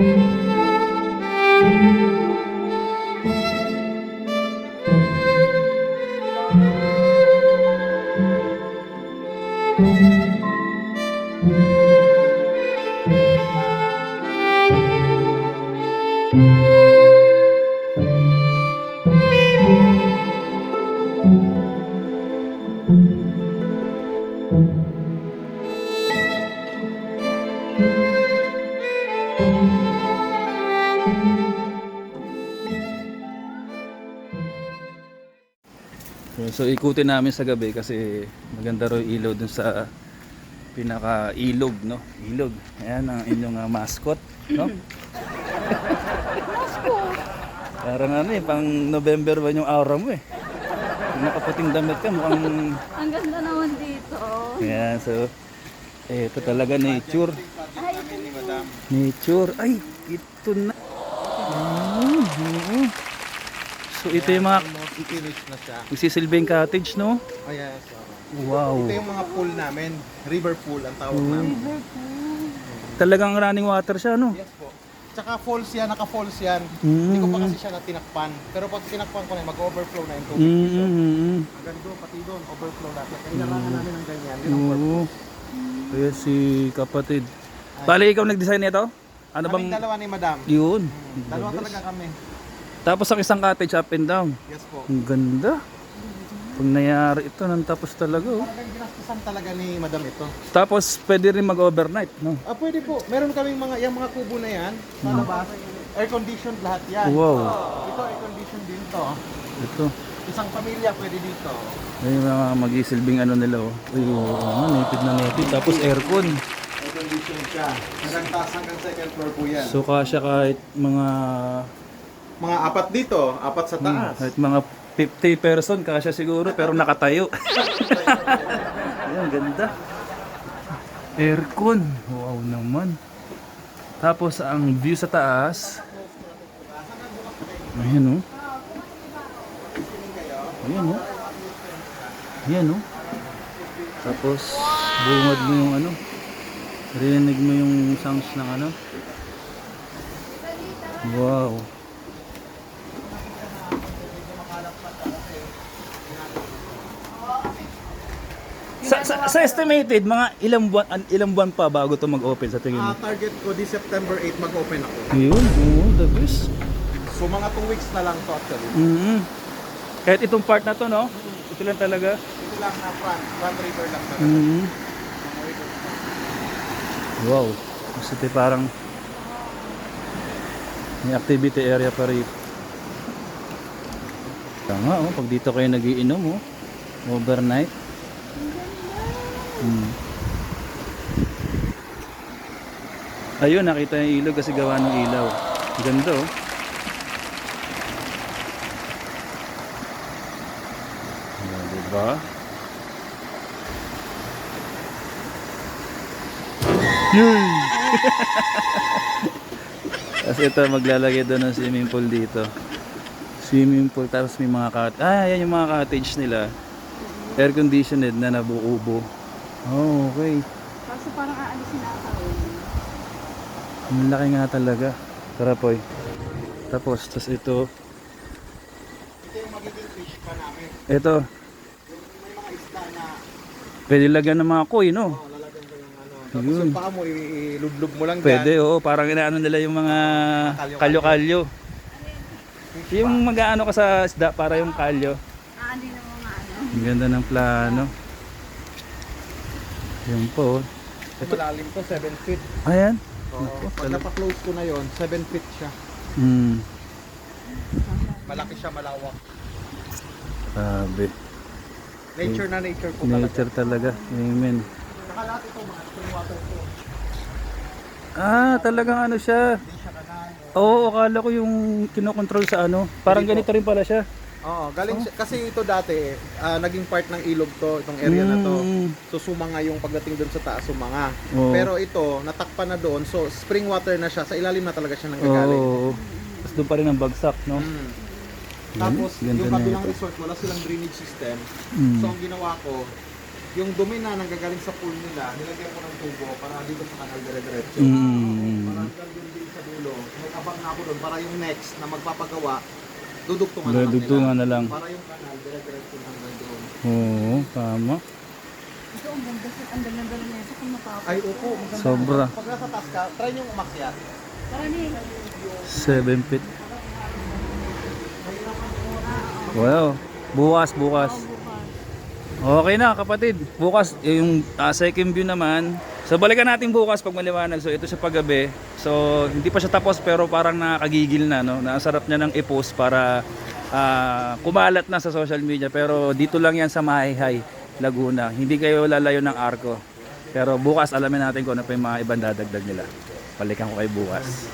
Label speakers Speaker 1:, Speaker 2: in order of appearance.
Speaker 1: thank mm -hmm. you So ikutin namin sa gabi kasi maganda raw ilaw dun sa pinaka ilog, no? Ilog. Ayan ang inyong ah, mascot, no? Parang ano eh, pang November ba yung aura mo eh. Nakaputing damit ka, mukhang...
Speaker 2: Ang ganda naman dito.
Speaker 1: Ayan, so... Eh, ito talaga nature. Nature. Ay, ito na. So ito yung mga
Speaker 3: Finish na siya.
Speaker 1: magsisilbing cottage, no?
Speaker 3: Oh, yes.
Speaker 1: Wow.
Speaker 3: Ito yung mga pool namin. River pool ang tawag namin.
Speaker 1: Talagang running water siya, no?
Speaker 3: Yes po. Tsaka falls yan, naka-falls yan.
Speaker 1: Mm.
Speaker 3: Hindi ko pa kasi siya na tinakpan. Pero pag tinakpan ko na, yun, mag-overflow na yung tubig.
Speaker 1: Mm, mm, mm.
Speaker 3: Hanggang doon, pati doon, overflow lahat. Kaya kailangan namin ng ganyan. Yun ang purpose.
Speaker 1: Oo. Kaya si kapatid. Bali, ikaw nag-design nito? Ano
Speaker 3: Kaming
Speaker 1: bang...
Speaker 3: dalawa ni Madam.
Speaker 1: Yun.
Speaker 3: Dalawa talaga kami.
Speaker 1: Tapos ang isang cottage up and down.
Speaker 3: Yes po.
Speaker 1: Ang ganda. Pag nangyari ito, nang tapos talaga. Oh.
Speaker 3: Talagang ginastusan talaga ni Madam ito.
Speaker 1: Tapos pwede rin mag-overnight, no?
Speaker 3: Ah, pwede po. Meron kaming mga, yung mga kubo na yan, sa labas. Air conditioned lahat yan.
Speaker 1: Wow.
Speaker 3: Ito air conditioned din to.
Speaker 1: Ito.
Speaker 3: Isang pamilya pwede dito.
Speaker 1: May mga mag-isilbing ano nila, oh. Uy, oh, ano, native na native. Tapos aircon.
Speaker 3: Air conditioned siya. Hanggang taas hanggang second floor po yan.
Speaker 1: So, kasya kahit mga...
Speaker 3: Mga apat dito, apat sa taas.
Speaker 1: Kahit mga 50 person, kasya siguro, pero nakatayo. Ayan, ganda. Aircon. Wow naman. Tapos, ang view sa taas. Ayan, oh. Ayan, oh. Ayan, oh. Tapos, bungad mo yung ano. Rinig mo yung sounds ng ano. Wow. Sa, sa, sa estimated, mga ilang buwan, an- ilang buwan pa bago to mag-open sa tingin mo?
Speaker 3: Ah, target ko this September 8 mag-open ako.
Speaker 1: Yun, oo, the best.
Speaker 3: So mga 2 weeks na lang to actually.
Speaker 1: Mhm. Kahit itong part na to, no? Ito lang talaga.
Speaker 3: Ito lang na front, front river lang talaga.
Speaker 1: Mhm. Wow. Kasi ito parang may activity area pa rin. Tama, oh, pag dito kayo nagiinom, oh. Overnight. Hmm. Ayun, nakita yung ilog kasi gawa ng ilaw. Ganda, oh. Ayan, diba? Yay! Kasi ito, maglalagay doon ng swimming pool dito. Swimming pool, tapos may mga cottage. Ah, yan yung mga cottage nila. Air conditioned na nabuubo. Oh, okay.
Speaker 2: Kaso parang aalisin ata.
Speaker 1: Ang laki nga talaga. Tara, Poy. Tapos, tas ito.
Speaker 3: Ito yung magiging fish pa namin.
Speaker 1: Ito.
Speaker 3: May mga isda na
Speaker 1: Pwede lagyan ng mga koi, no?
Speaker 3: oh, lalagyan ko yung ano. Tapos
Speaker 1: Yun.
Speaker 3: yung paa mo, i- iludlog mo lang
Speaker 1: Pwede,
Speaker 3: dyan.
Speaker 1: oo. Parang inaano nila yung mga kalyo-kalyo. Yung mag-ano ka sa isda para yung kalyo.
Speaker 2: Ah, hindi na mga ano.
Speaker 1: Ang ganda ng plano. Yun po.
Speaker 3: Ito malalim to, 7 feet.
Speaker 1: Ayan.
Speaker 3: Oo. Pag napa-close ko na yon 7 feet siya.
Speaker 1: Hmm.
Speaker 3: Malaki siya, malawak.
Speaker 1: Sabi.
Speaker 3: Nature na nature po talaga.
Speaker 1: Nature talaga. Amen.
Speaker 3: Saka lahat ito, mga spring water po.
Speaker 1: Ah, talagang ano siya.
Speaker 3: Hindi siya kanal.
Speaker 1: Oo, akala ko yung kinokontrol sa ano. Parang
Speaker 3: Hindi po.
Speaker 1: ganito rin pala siya.
Speaker 3: Oo, galing siya, kasi ito dati, ah, naging part ng ilog to, itong area na to.
Speaker 1: Mm.
Speaker 3: So sumanga yung pagdating doon sa taas, sumanga.
Speaker 1: Oo.
Speaker 3: Pero ito, natakpan na doon, so spring water na siya, sa ilalim na talaga siya nanggagaling.
Speaker 1: Oo. Tapos doon pa rin ang bagsak, no?
Speaker 3: Mm. Tapos,
Speaker 1: Ganda
Speaker 3: yung
Speaker 1: na
Speaker 3: kabilang
Speaker 1: ito.
Speaker 3: resort, wala silang drainage system.
Speaker 1: Mm.
Speaker 3: So ang ginawa ko, yung dumi na nanggagaling sa pool nila, nilagyan ko ng tubo para dito sa kanal dire-diretso.
Speaker 1: Mm.
Speaker 3: Para hanggang dun din sa dulo. May abang na ako doon para yung next na magpapagawa, dudugtungan na lang
Speaker 1: Dudugtungan na lang.
Speaker 3: Para yung kanal dire-diretso hanggang doon.
Speaker 1: Oo, tama.
Speaker 2: Ito ang ganda sa ang ganda na nito kung matapos.
Speaker 3: Ay, opo. maganda.
Speaker 1: Sobra.
Speaker 3: Pag nasa taas ka, try nyo umakyat.
Speaker 2: Karami.
Speaker 1: 7 feet. Wow. Bukas, bukas. Okay na kapatid. Bukas, yung ah, second view naman. So balikan natin bukas pag maliwanag. So ito sa paggabi. So hindi pa siya tapos pero parang nakakagigil na. No? Nasarap niya ng i-post para ah, kumalat na sa social media. Pero dito lang yan sa Mahayhay, Laguna. Hindi kayo lalayo ng Arco. Pero bukas alamin natin kung ano pa yung mga ibang dadagdag nila. Balikan ko kay bukas.